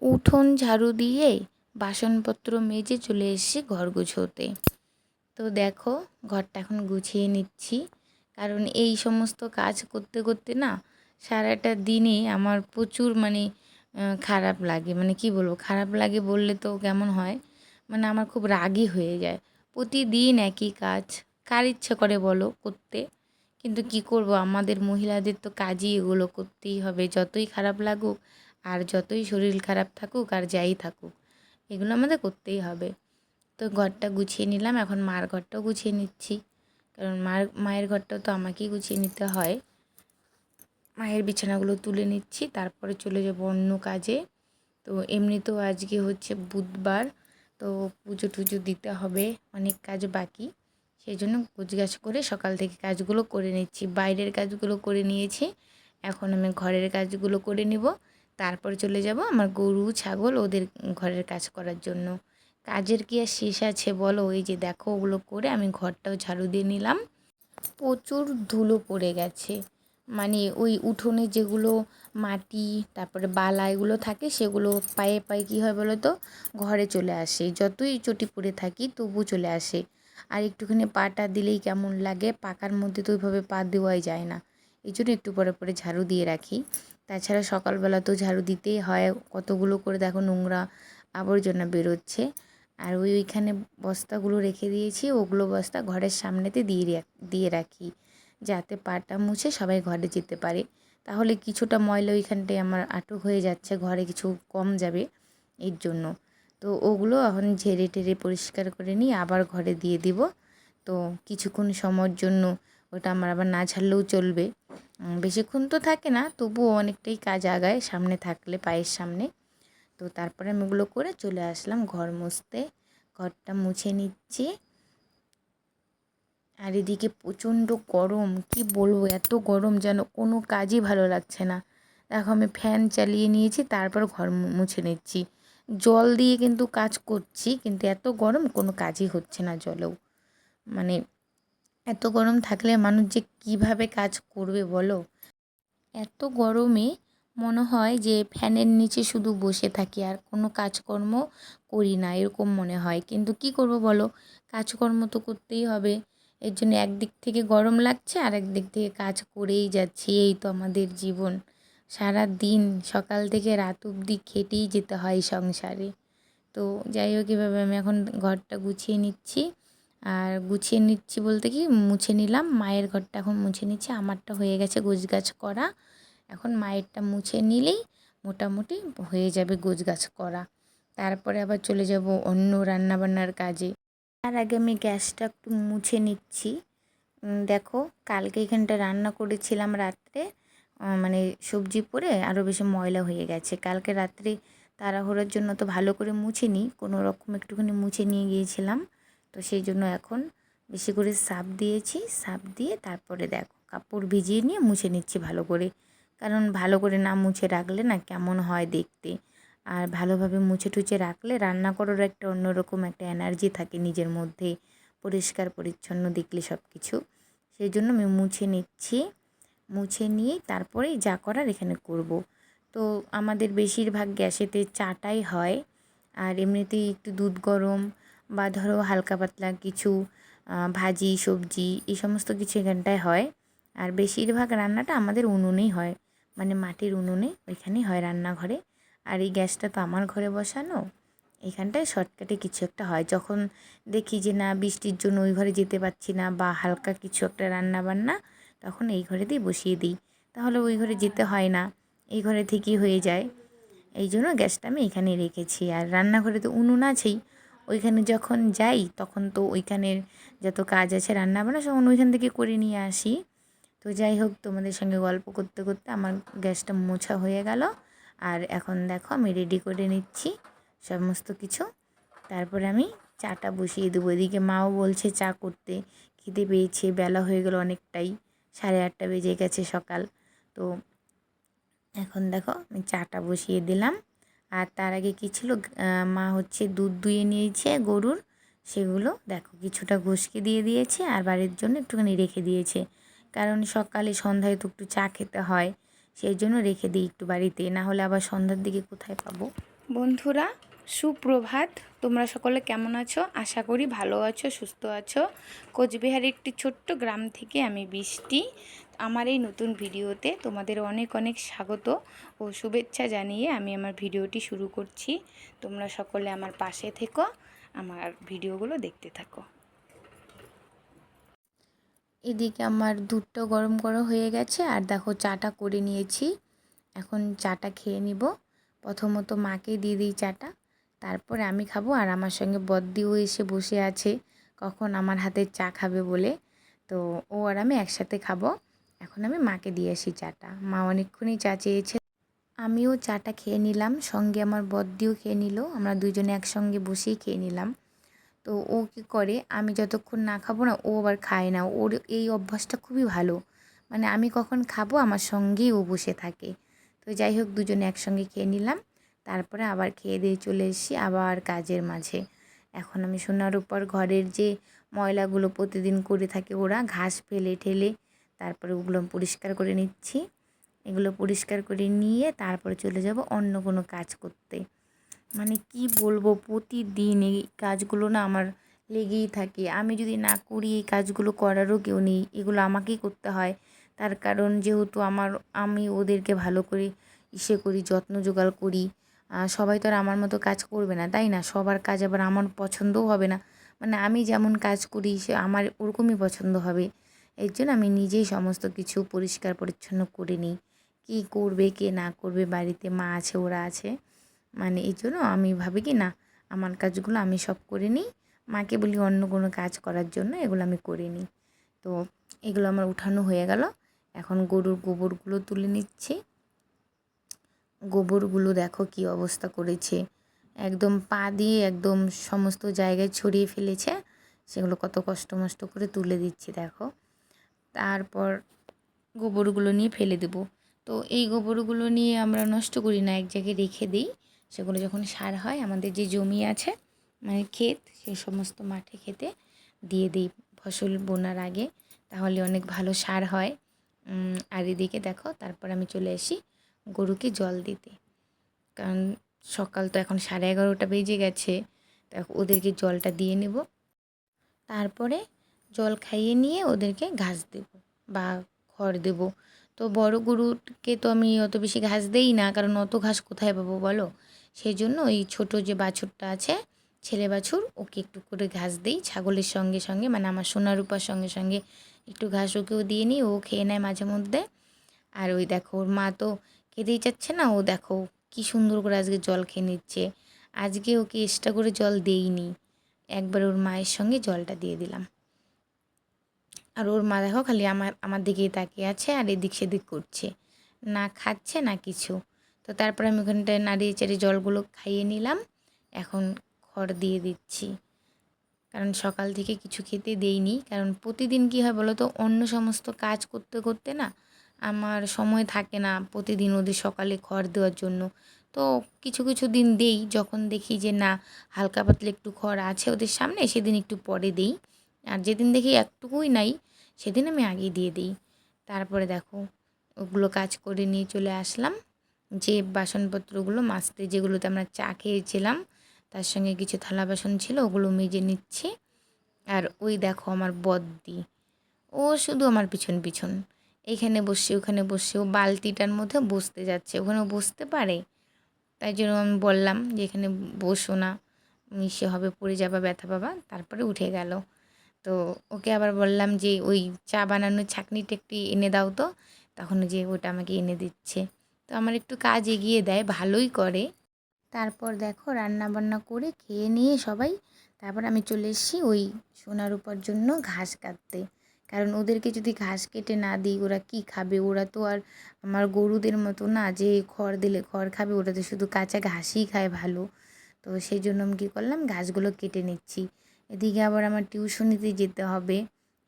উঠোন ঝাড়ু দিয়ে বাসনপত্র মেজে চলে এসেছি ঘর গুছোতে তো দেখো, ঘরটা এখন গুছিয়ে নিচ্ছি। কারণ এই সমস্ত কাজ করতে করতে না সারাটা দিনে আমার প্রচুর মানে খারাপ লাগে। মানে কি বলব, খারাপ লাগে বললে তো কেমন হয়? মানে আমার খুব রাগই হয়ে যায়। প্রতিদিন একই কাজ। কার ইচ্ছে করে বলো করতে? কিন্তু কি করব, আমাদের মহিলাদের তো কাজই এগুলো করতেই হবে। যতই খারাপ লাগুক আর যতই শরীর খারাপ থাকুক আর যাই থাকুক, এগুলো আমাদের করতেই হবে। তো ঘরটা গুছিয়ে নিলাম, এখন মার ঘরটাও গুছিয়ে নিচ্ছি। কারণ মার, মায়ের ঘরটাও তো আমাকেই গুছিয়ে নিতে হয়। মায়ের বিছানাগুলো তুলে নিচ্ছি, তারপরে চলে যাব অন্য কাজে। তো এমনিতেও আজকে হচ্ছে বুধবার, তো পুজো টুজো দিতে হবে, অনেক কাজ বাকি। সেই জন্য গাছ করে সকাল থেকে কাজগুলো করে নিচ্ছি। বাইরের কাজগুলো করে নিয়েছি, এখন আমি ঘরের কাজগুলো করে নিব। তারপর চলে যাব আমার গরু, ছাগল ওদের ঘরের কাজ করার জন্য। কাজের কি আর শেষ আছে বলো? ওই যে দেখো ওগুলো করে আমি ঘরটাও ঝাড়ু দিয়ে নিলাম। প্রচুর ধুলো পড়ে গেছে। মানে ওই উঠোনে যেগুলো মাটি, তারপরে বালা এগুলো থাকে সেগুলো পায়ে পায়ে কী হয় বলো তো? ঘরে চলে আসে। যতই চটি পড়ে থাকি তবু চলে আসে। আর একটুখানি পাটা দিলেই কেমন লাগে? পাকার মধ্যে তো ওইভাবে পা দেওয়াই যায় না। এই জন্য একটু পরে পরে ঝাড়ু দিয়ে রাখি। তাছাড়া সকালবেলা তো ঝাড়ু দিতেই হয়। কতগুলো করে দেখো নোংরা আবর্জনা বেরোচ্ছে। আর ওই ওইখানে বস্তাগুলো রেখে দিয়েছি। ওগুলো বস্তা ঘরের সামনেতে দিয়ে দিয়ে রাখি। যাতে পাটা মুছে সবাই ঘরে যেতে পারে। তাহলে কিছুটা ময়লা ওইখানটায় আমার আটক হয়ে যাচ্ছে। ঘরে কিছু কম যাবে এর জন্য। তো ওগুলো এখন ঝেড়ে টেরে পরিষ্কার করে নিয়ে আবার ঘরে দিয়ে দিব। তো কিছুক্ষণ সময়ের জন্য ওটা আমার আবার না ছাড়লেও চলবে। বেশিক্ষণ তো থাকে না, তবুও অনেকটাই কাজ আগায় সামনে থাকলে, পায়ের সামনে। তো তারপরে আমি ওগুলো করে চলে আসলাম, ঘর মুছতে। ঘরটা মুছে নিচ্ছি। আর এদিকে প্রচণ্ড গরম, কি বলব, এত গরম যেন কোনো কাজই ভালো লাগছে না। দেখো আমি ফ্যান চালিয়ে নিয়েছি, তারপর ঘর মুছে নিচ্ছি। জল দিয়ে কিন্তু কাজ করছি, কিন্তু এত গরম কোনো কাজই হচ্ছে না জলেও। মানে এত গরম থাকলে মানুষ যে কীভাবে কাজ করবে বলো? এত গরমে মনে হয় যে ফ্যানের নিচে শুধু বসে থাকি আর কোনো কাজকর্ম করি না, এরকম মনে হয়। কিন্তু কি করব বলো? কাজকর্ম তো করতেই হবে। এর জন্য একদিক থেকে গরম লাগছে আর একদিক থেকে কাজ করেই যাচ্ছি। এই তো আমাদের জীবন। সারা দিন সকাল থেকে রাত অবধি খেটেই যেতে হয় সংসারে। তো যাই হোক, এভাবে আমি এখন ঘরটা গুছিয়ে নিচ্ছি। আর গুছিয়ে নিচ্ছি বলতে কি, মুছে নিলাম। মায়ের ঘরটা এখন মুছে নিচ্ছি। আমারটা হয়ে গেছে গাছ করা। এখন মায়েরটা মুছে নিলেই মোটামুটি হয়ে যাবে গাছ করা। তারপরে আবার চলে যাব অন্য রান্নাবান্নার কাজে। তার আগে আমি গ্যাসটা একটু মুছে নিচ্ছি। দেখো, কালকে এখানটা রান্না করেছিলাম রাত্রে। মানে সবজি পরে আরও বেশি ময়লা হয়ে গেছে। কালকে রাত্রে তাড়াহুড়োর জন্য তো ভালো করে মুছে নিই কোনো রকম একটুখানি মুছে নিয়ে গিয়েছিলাম। তো সেই জন্য এখন বেশি করে সাপ দিয়েছি, সাপ দিয়ে তারপরে দেখো কাপড় ভিজিয়ে নিয়ে মুছে নিচ্ছি ভালো করে। কারণ ভালো করে না মুছে রাখলে না কেমন হয় দেখতে। আর ভালোভাবে মুছে টুছে রাখলে রান্না করার একটা অন্যরকম একটা এনার্জি থাকে নিজের মধ্যে, পরিষ্কার পরিচ্ছন্ন দেখলে সব কিছু সেই জন্য আমি মুছে নিচ্ছি, মুছে নিয়ে তারপরেই যা করার এখানে করব। তো আমাদের বেশিরভাগ গ্যাসেতে চাটাই হয়, আর এমনিতেই একটু দুধ গরম বা ধরো হালকা পাতলা কিছু ভাজি, সবজি, এই সমস্ত কিছু এখানটায় হয়। আর বেশিরভাগ রান্নাটা আমাদের উনুনেই হয়। মানে মাটির উনুনে ওইখানেই হয় রান্নাঘরে। আর এই গ্যাসটা তো আমার ঘরে বসানো, এখানটায় শর্টকাটে কিছু একটা হয়। যখন দেখি যে না, বৃষ্টির জন্য ওই ঘরে যেতে পারছি না বা হালকা কিছু একটা রান্না বান্না তখন এই ঘরেতেই বসিয়ে দিই। তাহলে ওই ঘরে যেতে হয় না, এই ঘরে থেকেই হয়ে যায়। এই জন্য গ্যাসটা আমি এখানে রেখেছি। আর রান্নাঘরে তো উনুন আছেই ওইখানে যখন যাই, তখন তো ওইখানের যত কাজ আছে, রান্না বান্না তখন ওইখান থেকে করে নিয়ে আসি। তো যাই হোক, তোমাদের সঙ্গে গল্প করতে করতে আমার গ্যাসটা মোছা হয়ে গেল। আর এখন দেখো, আমি রেডি করে নিচ্ছি সমস্ত কিছু। তারপরে আমি চাটা বসিয়ে দেবো। এদিকে মাও বলছে চা করতে। খিদে পেয়েছে, বেলা হয়ে গেল অনেকটাই, সাড়ে আটটা বেজে গেছে সকাল। তো এখন দেখো, আমি চাটা বসিয়ে দিলাম। আর তার আগে কী ছিল? মা হচ্ছে দুধ দুয়ে নিয়েছে গরুর। সেগুলো দেখো, কিছুটা ঘষকে দিয়ে দিয়েছে আর বাড়ির জন্য একটুখানি রেখে দিয়েছে। কারণ সকালে সন্ধ্যায় তো একটু চা খেতে হয়, সেই জন্য রেখে দিই একটু বাড়িতে। না হলে আবার সন্ধ্যার দিকে কোথায় পাবো? বন্ধুরা, সুপ্রভাত। তোমরা সকলে কেমন আছো? আশা করি ভালো আছো, সুস্থ আছো। কোচবিহারের একটি ছোট্ট গ্রাম থেকে আমি বৃষ্টি। আমার এই নতুন ভিডিওতে তোমাদের অনেক অনেক স্বাগত ও শুভেচ্ছা জানিয়ে আমি আমার ভিডিওটি শুরু করছি। তোমরা সকলে আমার পাশে থেকো, আমার ভিডিওগুলো দেখতে থাকো। এদিকে আমার দুধটা গরম করা হয়ে গেছে আর দেখো চাটা করে নিয়েছি। এখন চাটা খেয়ে নিব। প্রথমত মাকে দিয়ে দিই চাটা, তারপরে আমি খাব আর আমার সঙ্গে বদ্দিও এসে বসে আছে, কখন আমার হাতে চা খাবে বলে। তো ও আর আমি একসাথে খাব। এখন আমি মাকে দিয়ে আসি চাটা। মা অনেকক্ষণই চা চেয়েছে। আমিও চাটা খেয়ে নিলাম, সঙ্গে আমার বদ্দিও খেয়ে নিল, আমরা দুজনে একসঙ্গে বসেই খেয়ে নিলাম। তো ও কী করে, আমি যতক্ষণ না খাব না, ও আবার খায় না। ওর এই অভ্যাসটা খুবই ভালো। মানে আমি কখন খাব, আমার সঙ্গেই ও বসে থাকে। তো যাই হোক, দুজনে একসঙ্গে খেয়ে নিলাম। তারপরে আবার খেয়ে দিয়ে চলে এসেছি আবার কাজের মাঝে। এখন আমি সোনার উপর ঘরের যে ময়লাগুলো প্রতিদিন করে থাকে ওরা, ঘাস ফেলে ঠেলে তারপরে ওগুলো পরিষ্কার করে নিচ্ছি। এগুলো পরিষ্কার করে নিয়ে তারপরে চলে যাব অন্য কোনো কাজ করতে। মানে কি বলব, প্রতিদিন এই কাজগুলো না আমার লেগেই থাকে। আমি যদি না করি এই কাজগুলো করারও কেউ নেই। এগুলো আমাকেই করতে হয়। তার কারণ যেহেতু আমার, আমি ওদেরকে ভালো করে ইসে করি, যত্ন জোগাড় করি সবাই তো আর আমার মতো কাজ করবে না, তাই না? সবার কাজ আবার আমার পছন্দও হবে না। মানে আমি যেমন কাজ করি, সে আমার ওরকমই পছন্দ হবে। এর জন্য আমি নিজেই সমস্ত কিছু পরিষ্কার পরিচ্ছন্ন করে নিই। কী করবে, কে না করবে, বাড়িতে মা আছে, ওরা আছে। মানে এই জন্য আমি ভাবি কি না, আমার কাজগুলো আমি সব করে নিই। মাকে বলি অন্য কোনো কাজ করার জন্য এগুলো আমি করে নিই। তো এগুলো আমার উঠানো হয়ে গেল। এখন গরুর গোবরগুলো তুলে নিচ্ছি। গোবরগুলো দেখো কি অবস্থা করেছে। একদম পা দিয়ে একদম সমস্ত জায়গায় ছড়িয়ে ফেলেছে। সেগুলো কত কষ্ট মষ্ট করে তুলে দিচ্ছি, দেখো। তারপর গোবরগুলো নিয়ে ফেলে দেব। তো এই গোবরগুলো নিয়ে আমরা নষ্ট করি না, এক জায়গায় রেখে দিই। সেগুলো যখন সার হয়, আমাদের যে জমি আছে মানে ক্ষেত, সেই সমস্ত মাঠে খেতে দিয়ে দিই ফসল বোনার আগে, তাহলে অনেক ভালো সার হয়। আর এদিকে দেখো, তারপর আমি চলে আসি গরুকে জল দিতে। কারণ সকাল তো এখন সাড়ে এগারোটা বেজে গেছে, দেখো, ওদেরকে জলটা দিয়ে নেব। তারপরে জল খাইয়ে নিয়ে ওদেরকে ঘাস দেব বা খড় দেব। তো বড় গরুকে তো আমি অত বেশি ঘাস দেই না, কারণ অত ঘাস কোথায় পাবো বলো? সেই জন্য ওই ছোট যে বাছুরটা আছে, ছেলে বাছুর, ওকে একটু করে ঘাস দিই। ছাগলের সঙ্গে সঙ্গে মানে আমার সোনার রূপার সঙ্গে সঙ্গে একটু ঘাস ওকেও দিয়ে নিই, ও খেয়ে নেয় মাঝে মধ্যে। আর ওই দেখো, ওর মা তো খেতেই চাচ্ছে না, ও দেখো কি সুন্দর করে আজকে জল খেয়ে নিচ্ছে। আজকে ওকে এক্সট্রা করে জল দেইনি। একবার ওর মায়ের সঙ্গে জলটা দিয়ে দিলাম। আর ওর মা দেখো খালি আমার আমার দিকেই তাকিয়ে আছে আর এদিক সেদিক করছে। না খাচ্ছে, না কিছু। তো তারপর আমি ওখানটায় নাড়িয়ে চাড়িয়ে জলগুলো খাইয়ে নিলাম। এখন খড় দিয়ে দিচ্ছি। কারণ সকাল থেকে কিছু খেতে দেইনি। কারণ প্রতিদিন কী হয় বলো তো অন্য সমস্ত কাজ করতে করতে না আমার সময় থাকে না প্রতিদিন ওদের সকালে খড় দেওয়ার জন্য। তো কিছু কিছু দিন দেই। যখন দেখি যে না, হালকা পাতলা একটু খড় আছে ওদের সামনে, সেদিন একটু পরে দেই। আর যেদিন দেখি একটুকুই নাই, সেদিন আমি আগেই দিয়ে দিই। তারপরে দেখো, ওগুলো কাজ করে নিয়ে চলে আসলাম। যে বাসনপত্রগুলো মাজতে যেগুলোতে আমরা চা খেয়েছিলাম, তার সঙ্গে কিছু থালা বাসন ছিল, ওগুলো মেজে নিচ্ছি। আর ওই দেখো আমার বদ্দি। ও শুধু আমার পিছন পিছন। এখানে বসছে, ওখানে বসছে। ও বালতিটার মধ্যে বসতে যাচ্ছে। ওখানে বসতে পারে। তাই জন্য আমি বললাম যে এখানে বসো না। মিশে হবে, পড়ে যাবা, ব্যথা পাবা। তারপরে উঠে গেল। তো ওকে আবার বললাম যে, ওই চা বানানোর ছাকনিটা একটু এনে দাও তো। তখন যে ওটা আমাকে এনে দিচ্ছে। তো আমার একটু কাজ এগিয়ে দেয়, ভালোই করে। তারপর দেখো রান্না বান্না করে খেয়ে নিয়ে সবাই, তারপর আমি চলে এসেছি ওই সোনার উপর জন্য ঘাস কাটতে। কারণ ওদেরকে যদি ঘাস কেটে না দিই, ওরা কি খাবে? ওরা তো আর আমার গরুদের মতো না যে খড় দিলে খড় খাবে, ওরা তো শুধু কাঁচা ঘাসই খায় ভালো। তো সেই জন্য আমি কী করলাম, ঘাসগুলো কেটে নিচ্ছি। এদিকে আবার আমার টিউশনিতে যেতে হবে।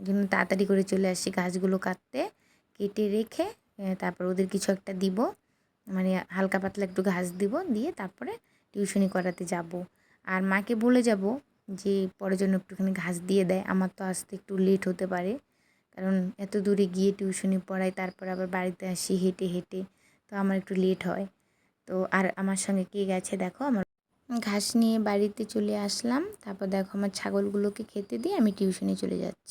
জন্য তাড়াতাড়ি করে চলে আসছি ঘাসগুলো কাটতে, কেটে রেখে তারপর ওদের কিছু একটা দিব। মানে হালকা পাতলা একটু ঘাস দিব, দিয়ে তারপরে টিউশনি করাতে যাব। আর মাকে বলে যাব যে পরের জন্য একটুখানি ঘাস দিয়ে দেয়। আমার তো আসতে একটু লেট হতে পারে। কারণ এত দূরে গিয়ে টিউশনি পড়াই তারপর আবার বাড়িতে আসি হেঁটে হেঁটে, তো আমার একটু লেট হয়। তো আর আমার সঙ্গে কে গেছে দেখো, আমার ঘাস নিয়ে বাড়িতে চলে আসলাম। তারপর দেখো আমার ছাগলগুলোকে খেতে দিয়ে আমি টিউশনে চলে যাচ্ছি।